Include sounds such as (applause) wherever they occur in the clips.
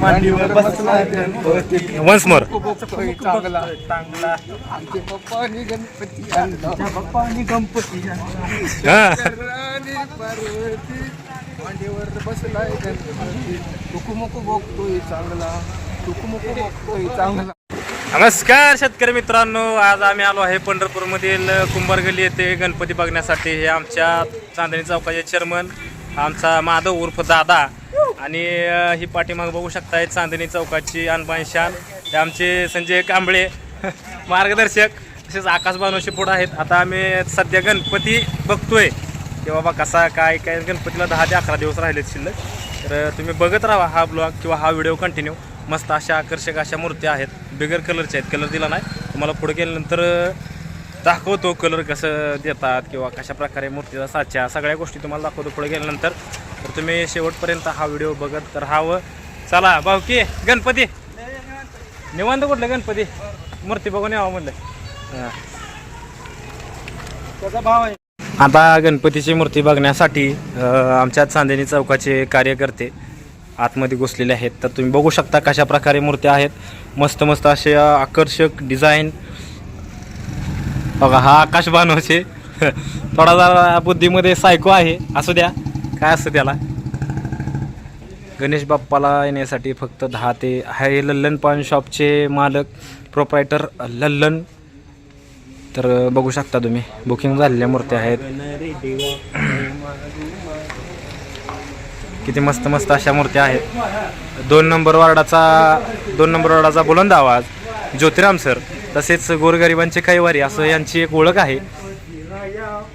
मांडीवर बसला Ganpati once more बघतोय चांगला चांगला आमचे पप्पा आणि गणपती आणला पप्पा आणि गणपती आणला राणी पार्वती मांडीवर बसलाय गणपती. टुकुमुकू बघतोय चांगला. टुकुमुकू बघतोय चांगला. नमस्कार शेतकरी मित्रांनो आज आम्ही आलो आहे पंढरपूरमधील कुंभारगल्ली येथे गणपती बघण्यासाठी. हे आमच्या चांदणी चौकाचे चेअरमन आमचा माधव उर्फ दादा. आणि अ, ही पाठीमाग बघू शकताय चांदणी चौकाची अनबान शान. हे आमचे संजय कांबळे (laughs) मार्गदर्शक. तसेच आकाश बानोशी पुढं आहेत. आता आम्ही सध्या गणपती बघतोय. की बाबा कसा काय काय गणपतीला दहा ते अकरा दिवस राहिलेत शिल्लक. तर तुम्ही बघत राहा हा ब्लॉग किंवा हा व्हिडिओ कंटिन्यू मस्त अशा आकर्षक अशा मूर्त्या आहेत. बिगर कलरच्या आहेत. कलर दिला नाही. तुम्हाला पुढे गेल्यानंतर दाखवतो कलर कसं देतात किंवा कशा प्रकारे मूर्तीचा साच्या सगळ्या गोष्टी तुम्हाला दाखवतो पुढे गेल्यानंतर. तर तुम्ही शेवटपर्यंत हा व्हिडिओ बघत राहावं. चला भाऊ की गणपती. निवांत कुठलं गणपती? मूर्ती बघून यावं म्हणलं. हां. त्याचा भाव आहे. आता गणपतीची मूर्ती बघण्यासाठी आमच्या चांदणी चौकाचे कार्यकर्ते आतमध्ये घुसलेले आहेत. तर तुम्ही बघू शकता कशा प्रकारे मूर्त्या आहेत. मस्त मस्त असे आकर्षक डिझाईन बघा हा आकाश बानोचे (laughs) थोडा जरा बुद्धीमध्ये सायको आहे. असू द्या. काय असतं त्याला? गणेश बाप्पाला येण्यासाठी फक्त दहा ते हे लल्लन पान शॉपचे मालक प्रोप्रायटर लल्लन. तर बघू शकता तुम्ही. बुकिंग झालेल्या मूर्त्या आहेत. किती मस्त मस्त अशा मूर्त्या आहेत. दोन नंबर वार्डाचा दोन नंबर वार्डाचा बुलंद आवाज. ज्योतिराम सर तसेच गोरगरिबांचे काही वारी असं यांची एक ओळख आहे.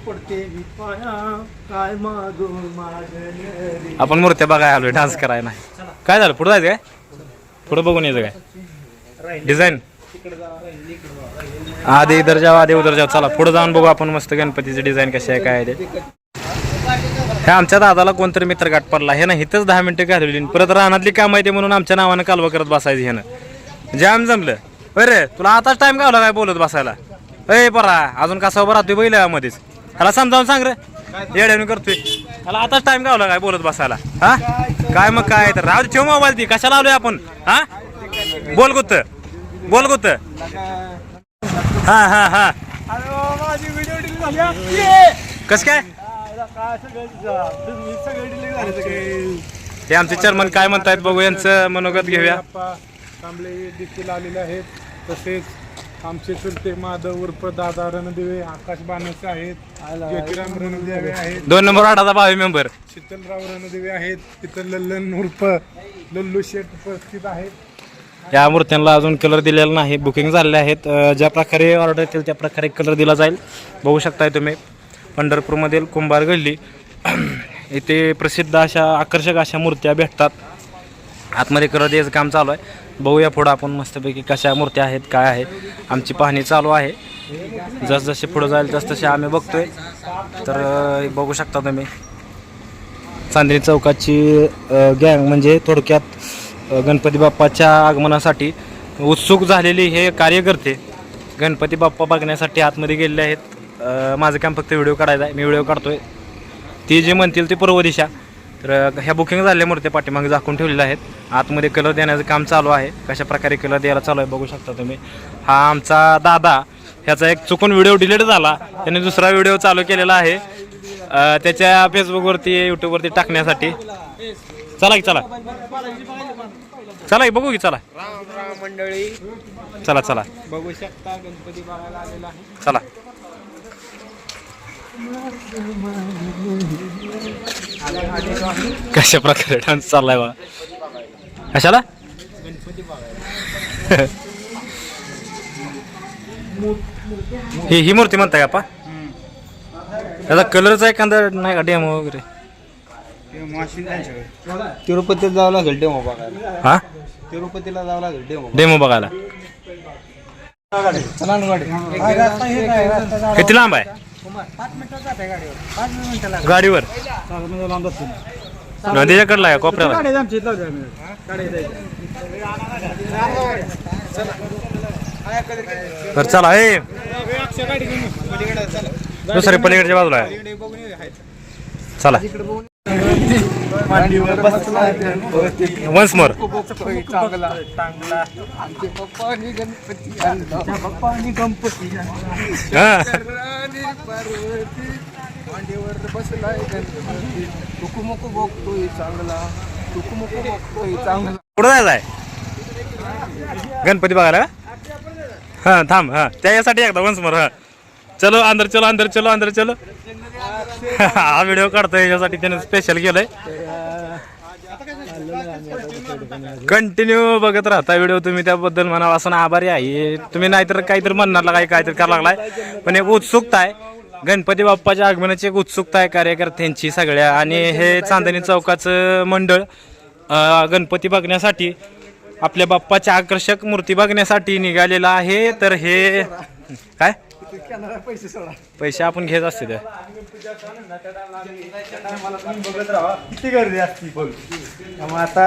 काय मागू मागणे आपण मूर्त्या बघायला आलोय डान्स करायला नाही. काय झालं? पुढे जायचं काय? पुढे बघून यायचं काय? डिझाईन आधी इधर जाऊ आधी उधर जाऊ चला पुढे जाऊन बघू आपण मस्त गणपतीचे डिझाईन कसे आहे काय आहे ते. हे आमच्या दादाला कोणतरी मित्र गाठ पडला. हे ना इथंच दहा मिनिटं घालवली. परत रानातली काम आहे ते म्हणून आमच्या नावानं कालवा करत बसायचं ह्यानं जाम जमलं. अरे तुला आताच टाइम गावला काय बोलत बसायला? अय परा अजून कसा उभा राहतोय बैल मध्येच ह्याला समजावून सांग रे. येड्याने करतोय. ह्याला आताच टाइम गावला काय बोलत बसायला? हा? काय मग काय? तर राहू दे, ठेव मोबाईल ती. कशाला आलोय आपण? हा? बोल गुत्त. बोल गुत्त. हा हा हा. माझी व्हिडिओ डिलीट झाली. ये! कस काय? आयला काय सगळं तुम्ही सगळे डिलीट झाले सगळे. हे आमचे चेअरमन काय म्हणतायत बघू यांचं मनोगत घेऊया. आलेले आहेत. तसेच आमचे चुलते माधव उर्फ दादा रणदिवे आकाश बानस आहेत ज्योतिराम रणदिवे आहेत. दोन नंबर आठाचा भावी मेंबर शीतलराव रणदिवे आहेत. तिथं लल्लन उर्फ लल्लू शेठ उपस्थित आहेत. या मूर्त्यांना अजून कलर दिलेला नाही. बुकिंग झालेले आहेत. अं, ज्या प्रकारे ऑर्डर येतील त्या प्रकारे कलर दिला जाईल. बघू शकताय तुम्ही. पंढरपूरमधील कुंभार गल्ली. इथे प्रसिद्ध अशा आकर्षक अशा मूर्त्या भेटतात. आतमध्ये कलर द्यायचं काम चालू आहे. बघूया पुढं आपण मस्तपैकी कशा मूर्त्या आहेत काय आहे आमची पाहणी चालू आहे. जसजसे पुढं जाईल तसतसे आम्ही बघतोय. तर बघू शकता तुम्ही. चांदणी चौकाची गँग म्हणजे थोडक्यात गणपती बाप्पाच्या आगमनासाठी उत्सुक झालेली हे कार्यकर्ते गणपती बाप्पा बघण्यासाठी आतमध्ये गेलेले आहेत. माझं काम फक्त व्हिडिओ काढायचा आहे. मी व्हिडिओ काढतोय. ती जे म्हणतील ती पूर्व दिशा. तर ह्या बुकिंग झालेल्या मूर्त्या पाठीमागे झाकून ठेवलेल्या आहेत. आतमध्ये कलर देण्याचं काम चालू आहे. कशा प्रकारे कलर द्यायला चालू आहे बघू शकता तुम्ही. हा आमचा दादा ह्याचा एक चुकून व्हिडिओ डिलीट झाला. त्याने दुसरा व्हिडिओ चालू केलेला आहे. त्याच्या फेसबुकवरती यूट्यूबवरती टाकण्यासाठी. चला की चला. चला की बघू की चला. राम राम मंडळी. चला चला. बघू शकता गणपती बघायला आलेला आहे. चला. कशा प्रकारे डान्स चाललाय बा कशाला? ही ही मूर्ती म्हणताय का पा? त्याचा कलरचा एखादा नाही का डेमो वगैरे? तिरुपतीला जावं लागेल डेमो बघायला. हा? तिरुपतीला जावं लागेल डेमो डेमो बघायला. किती लांब आहे? गाडीवर. नदीच्याकडला आहे कोपऱ्याला तर चला हे दुसऱ्या पलीकडच्या बाजूला आहे. चला. मांडीवर बसला. वन्स मोर चांगला चांगला आमचे गणपती गणपती हा. आणि मांडीवर बसलाय गणपती टुकुमुकू बघतोय चांगला टुकुमुकू बघतोय चांगला कुठं जायचं आहे गणपती बघायला हां थांब हां. त्याच्यासाठी एकदा वन्स मोर हां. चलो अंदर चलो अंदर चलो अंदर चलो. हा व्हिडिओ काढतो याच्यासाठी त्याने स्पेशल केलंय. कंटिन्यू बघत राहता व्हिडिओ तुम्ही त्याबद्दल म्हणावं असं आभारी आहे. तुम्ही नाहीतर काहीतरी म्हणणार काय काहीतरी करायला लागलाय. पण एक उत्सुकता आहे. गणपती बाप्पाच्या आगमनाची एक उत्सुकता आहे कार्यकर्त्यांची सगळ्या. आणि हे चांदणी चौकाचं मंडळ गणपती बघण्यासाठी आपल्या बाप्पाच्या आकर्षक मूर्ती बघण्यासाठी निघालेला आहे. तर हे काय? पैसे सोडा. पैसे आपण घेत असते ते. बघत राहा किती गर्दी असती बोल त्यामुळे आता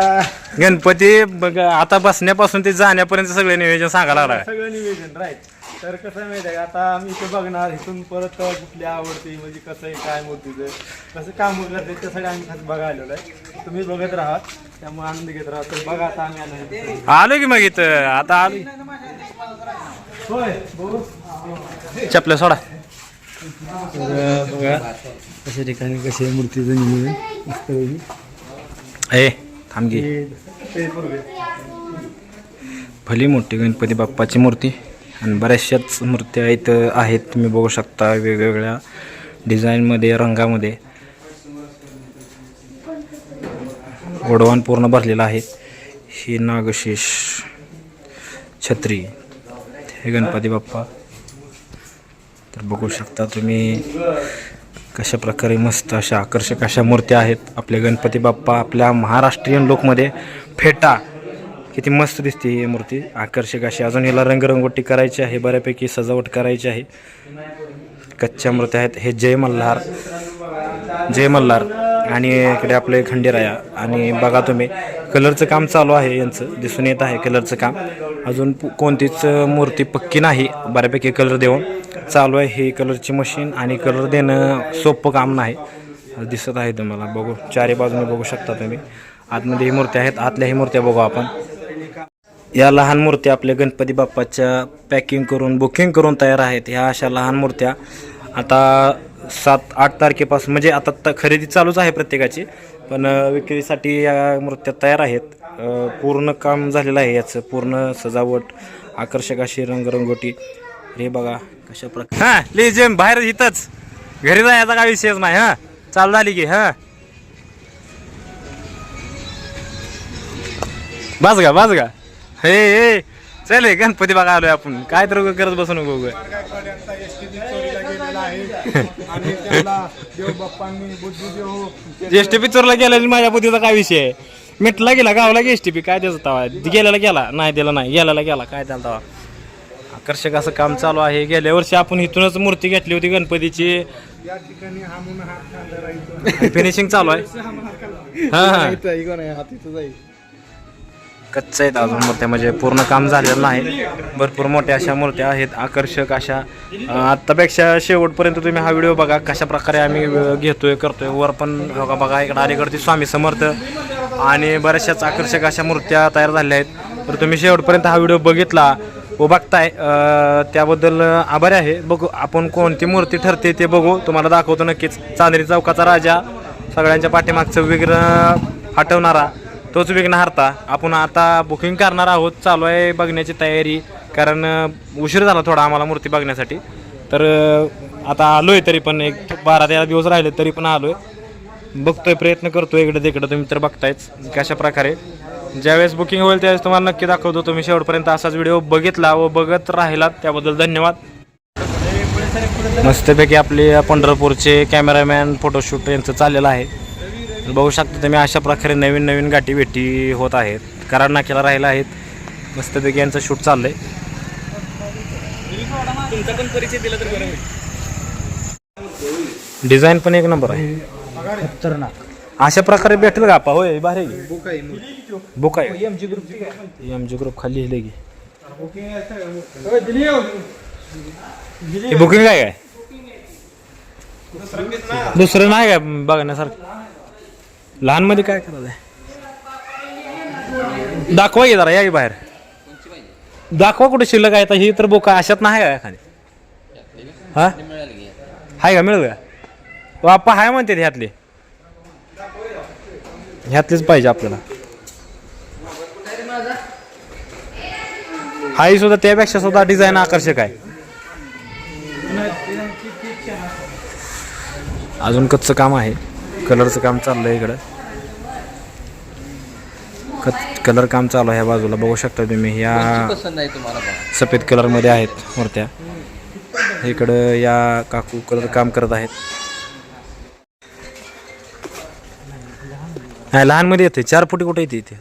गणपती बघ आता बसण्यापासून ते जाण्यापर्यंत सगळे नियोजन सांगायला लागला सगळं निवेदन राईट तर कसं आहे माहिती आहे का? आता आम्ही इथे बघणार इथून परत कुठली आवडते म्हणजे कसं आहे काय मूर्तीचं कसं काम करते त्यासाठी आम्ही खास बघायला आलेलो आहे. तुम्ही बघत राहा त्यामुळे आनंद घेत राहा. तर बघा आता आम्ही आनंद आलो की मग इथं. आता आलो. चपल्या सोडा. बघा अशा ठिकाणी कसे मूर्तीचं निवेदन मस्त ए थांब घे भली मोठी गणपती बाप्पाची मूर्ती. आणि बऱ्याचशाच मूर्त्या इथं आहेत. तुम्ही बघू शकता वेगवेगळ्या डिझाईनमध्ये रंगामध्ये. गोडवान पूर्ण भरलेला आहे. ही नागशेष छत्री. हे गणपती बाप्पा. तर बघू शकता तुम्ही कशा प्रकारे मस्त अशा आकर्षक अशा मूर्त्या आहेत. आपले गणपती बाप्पा आपल्या महाराष्ट्रीयन लोकमध्ये फेटा. किती मस्त दिसते ही मूर्ती. आकर्षक अशी. अजून हिला रंगरंगोटी करायची आहे. बऱ्यापैकी सजावट करायची आहे. कच्च्या मूर्त्या आहेत. हे जय मल्हार. जय मल्हार. आणि इकडे आपले खंडेराया आणि बघा तुम्ही कलरचं काम चालू आहे यांचं दिसून येत आहे कलरचं काम. अजून कोणतीच मूर्ती पक्की नाही बऱ्यापैकी कलर देऊन चालू आहे ही कलरची मशीन आणि कलर देणं सोपं काम नाही. दिसत आहे तुम्हाला बघू चारी बाजूने बघू शकता तुम्ही. आतमध्ये ही मूर्त्या आहेत आतल्या ही मूर्त्या बघू आपण. या लहान मूर्त्या आपल्या गणपती बाप्पाच्या पॅकिंग करून बुकिंग करून तयार आहेत ह्या अशा लहान मूर्त्या. आता सात आठ तारखेपासून म्हणजे आता त खरेदी चालूच आहे प्रत्येकाची पण विक्रीसाठी या मूर्त्या तयार आहेत. पूर्ण काम झालेलं आहे याचं पूर्ण सजावट आकर्षक अशी रंगरंगोटी. हे बघा कशा प्रकार हां लेजेम बाहेर इथंच. घरी जायचा काय विषयच नाही हां. चालू झाली की हां. बस गा बस गा. हे हे. चल गणपती बघा आलोय आपण. काय तर करत बसू नको उगाच. गायकवाड यांचा एसटीपी चोरीला गेलेला आहे आणि त्याला देव बाप्पांनी बुद्धी देव एस टी पी चोरला गेला माझ्या बुद्धीचा काय विषय आहे? मिटला गेला गावला की एस टी पी काय त्याचा तवा? गेल्याला गेला? नाही त्याला नाही. गेल्याला गेला. काय त्याला तवा? आकर्षक असं काम चालू आहे. गेल्या वर्षी आपण इथूनच मूर्ती घेतली होती गणपतीची. या ठिकाणी हात फिनिशिंग चालू आहे. (laughs) हा हा. हातीचं जाईल. कच्च आहेत अजून मूर्त्या म्हणजे पूर्ण काम झालेलं नाही. भरपूर मोठ्या अशा मूर्त्या आहेत आकर्षक अशा. आत्तापेक्षा शेवटपर्यंत तुम्ही हा व्हिडिओ बघा कशा प्रकारे आम्ही घेतोय करतोय. वर पण बघा बघा इकडं अलीकडची स्वामी समर्थ आणि बऱ्याचशाच आकर्षक अशा मूर्त्या तयार झाल्या आहेत. तर तुम्ही शेवटपर्यंत हा व्हिडिओ बघितला व बघताय. त्याबद्दल आभारी आहे. बघू आपण कोणती मूर्ती ठरते ते बघू. तुम्हाला दाखवतो नक्कीच. चांदणी चौकाचा राजा सगळ्यांच्या पाठीमागचं विग्रह हटवणारा. तोच विघ्न हरता आपण आता बुकिंग करणार आहोत. चालू आहे बघण्याची तयारी. कारण उशीर झाला थोडा आम्हाला मूर्ती बघण्यासाठी. तर आता आलो आहे तरी पण एक बारा तेरा दिवस राहिले तरी पण आलो आहे बघतोय प्रयत्न करतोय इकडे तिकडं तुम्ही तर बघतायच कशा प्रकारे. ज्यावेळेस बुकिंग होईल त्यावेळेस तुम्हाला नक्की दाखवतो. तुम्ही शेवटपर्यंत असाच व्हिडिओ बघितला व बघत राहिलात. त्याबद्दल धन्यवाद. मस्तपैकी आपले पंढरपूरचे कॅमेरामॅन फोटोशूट यांचं चाललेलं आहे. बघू शकता तुम्ही अशा प्रकारे नवीन नवीन गाठी भेटी होत आहेत. कराड नाक्याला राहिला आहेत. मस्तपैकी यांचं शूट चाललंय. डिझाईन पण एक नंबर आहे. खतरनाक. अशा प्रकारे भेटेल का आपा? होय भारी आहे. बुक आहे बुक आहे. एम जी ग्रुप खाली लिहिले की बुकिंग काय? काय दुसरं नाही काय? बघण्यासारखं. लहानमध्ये काय करायचं आहे? दाखवा ये जरा या की बाहेर. दाखवा कुठे शिल्लक आहे. आता ही तर बोका अशात नाही का एखादी? हा? हाय का मिळेल का? बाप्पा हाय म्हणते ह्यातले. ह्यातलेच पाहिजे आपल्याला. हाही सुद्धा त्यापेक्षा सुद्धा डिझाईन आकर्षक आहे. अजून कच्चं काम आहे. कलरचं काम चाललंय इकडं. कच कलर काम चालू आहे बाजूला बघू शकता तुम्ही या आहे सफेद कलरमध्ये आहेत मूर्त्या. इकडं या काकू कलर काम करत आहेत. नाही लहानमध्ये येते चार फुटी कुठे येते इथे?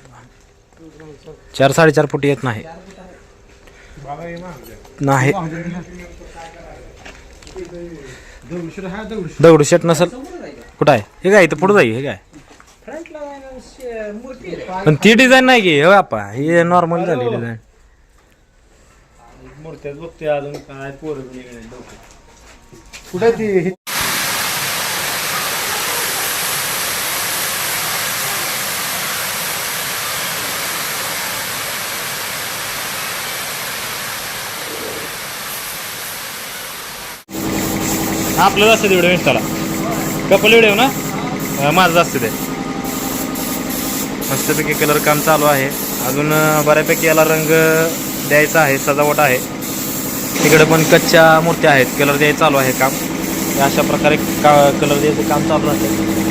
चार साडेचार फुटी येत नाही. नाही. दगडूशेट नसल कुठं आहे? हे काय इथं पुढं जाईल हे काय? पण ती डिझाईन नाही की हो आपा ही नॉर्मल झाली डिझाईन मूर्त्यात बघते अजून काय पोरं. कुठे ती? आपलं असतं व्हिडिओ इंस्टाला कपल व्हिडिओ हो ना? माझं असते ते मस्तपैकी कलर काम चालू आहे. अजून बऱ्यापैकी याला रंग द्यायचा आहे सजावट आहे. तिकडे पण कच्च्या मूर्त्या आहेत. कलर द्यायचं चालू आहे काम. हे अशा प्रकारे का कलर द्यायचं काम चालू राहते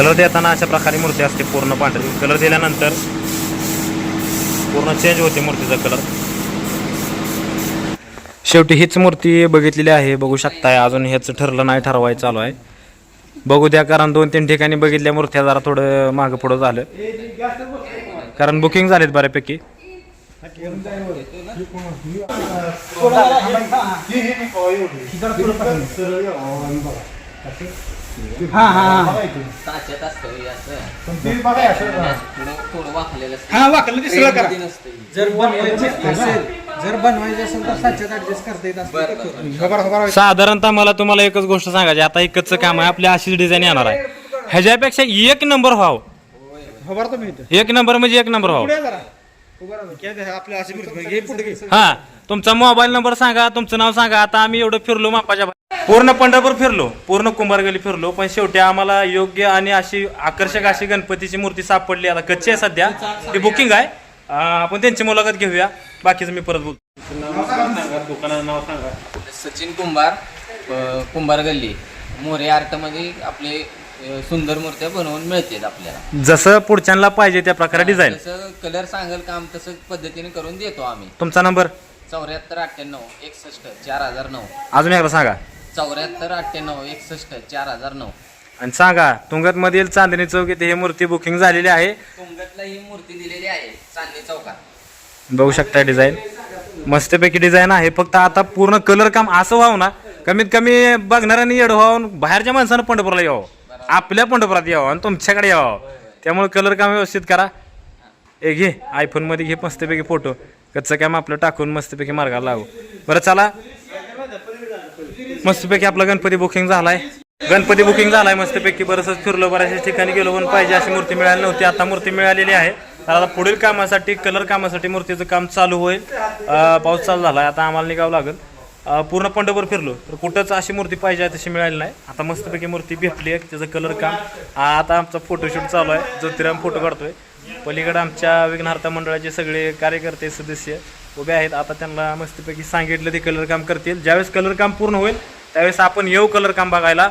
कलर देताना अशा प्रकारे मूर्ती असते पूर्ण पांढरी. कलर दिल्यानंतर पूर्ण चेंज होते मूर्तीचा कलर. शेवटी हीच मूर्ती बघितलेली आहे. बघू शकताय अजून ह्याचं ठरलं नाही ठरवायचं चालू आहे. बघू द्या कारण दोन तीन ठिकाणी बघितल्या मूर्त्या जरा थोडं मागं पुढं झालं. कारण बुकिंग झालेत बऱ्यापैकी. ताच्यात असतं हे. असं थोडं थोडं वाकलेलं असतं हा वाकलं दिसलं करा. मध्ये नसतं हे. जर बनवायचे असेल जर बनवायचे असेल तर साच्यात ऍडजस्ट करता येत असेल तर करू. खबर खबर साधारणतः मला तुम्हाला एकच गोष्ट सांगायची आता एक कच्चं काम आहे. आपल्या अशीच डिझाईन येणार आहे. ह्याच्यापेक्षा एक नंबर व्हावं. खबर तर मिळतं एक नंबर म्हणजे एक नंबर व्हावं. पुढे जरा. उभा राहा. क्या ते आपल्या अशी मूर्ती घे पुढे घे. हा तुमचा मोबाईल नंबर सांगा तुमचं नाव सांगा. आता आम्ही एवढं फिरलो मापाच्या. पूर्ण पंढरपूर फिरलो पूर्ण कुंभारगली फिरलो पण शेवटी आम्हाला योग्य आणि अशी आकर्षक अशी गणपतीची मूर्ती सापडली आता. कच्ची आहे सध्या. ती बुकिंग आहे. अं, आपण त्यांची मुलाखत घेऊया. बाकीचं मी परत बोलतो. सचिन कुंभार अ, कुंभार गल्ली मोरे आर्टमध्ये आपले अ, सुंदर मूर्त्या बनवून मिळतात आपल्याला. जसं पुढच्यांना पाहिजे त्या प्रकारे डिझाईन जसं कलर सांगेल काम तसं पद्धतीने करून देतो आम्ही. तुमचा नंबर चौऱ्याहत्तर अठ्ठ्याण्णव एकसष्ट चार हजार नऊ. अजून एकदा सांगा. चौऱ्याहत्तर अठ्ठ्याण्णव एकसष्ट चार हजार नऊ. आणि सांगा तुंगत मधील चांदणी चौक येथे ही मूर्ती बुकिंग झालेली आहे? तुंगतला ही मूर्ती दिलेली आहे चांदणी चौकात. बघू शकता डिझाईन. मस्तपैकी डिझाईन आहे. फक्त आता पूर्ण कलर काम असं व्हावं ना कमीत कमी बघणाऱ्यांनी येड व्हावं बाहेरच्या माणसानं पंढरपूरला यावं. आपल्या पंढरपुरात यावं आणि तुमच्याकडे यावं. त्यामुळे कलर काम व्यवस्थित करा. ए घे आयफोनमध्ये घे मस्तपैकी फोटो कच्चं काम आपलं टाकून मस्तपैकी मार्गाला लागू बरं चला. मस्तपैकी आपला गणपती बुकिंग झालाय. गणपती बुकिंग झालाय मस्तपैकी. बरंच फिरलो बऱ्याचशा ठिकाणी गेलो पण पाहिजे अशी मूर्ती मिळाली नव्हती. आता मूर्ती मिळालेली आहे. तर आता पुढील कामासाठी कलर कामासाठी मूर्तीचं काम चालू होईल. पाऊस चालू झाला आता आम्हाला निघावं लागेल. पूर्ण पंढरपूर फिरलो. तर कुठंच अशी मूर्ती पाहिजे आहे तशी मिळाली नाही. आता मस्तपैकी मूर्ती भेटली आहे. त्याचं कलर काम. आता आमचा फोटोशूट चालू आहे. ज्योतिराम फोटो काढतोय. पलीकडे आमच्या विघ्नहर्ता मंडळाचे सगळे कार्यकर्ते सदस्य उभे आहेत. आता त्यांना मस्तपैकी सांगितलं ते कलर काम करतील. ज्यावेळेस कलर काम पूर्ण होईल त्यावेळेस आपण येऊ कलर काम बघायला.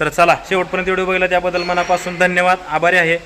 तर चला शेवटपर्यंत व्हिडिओ बघितला. त्याबद्दल मनापासून धन्यवाद. आभारी आहे.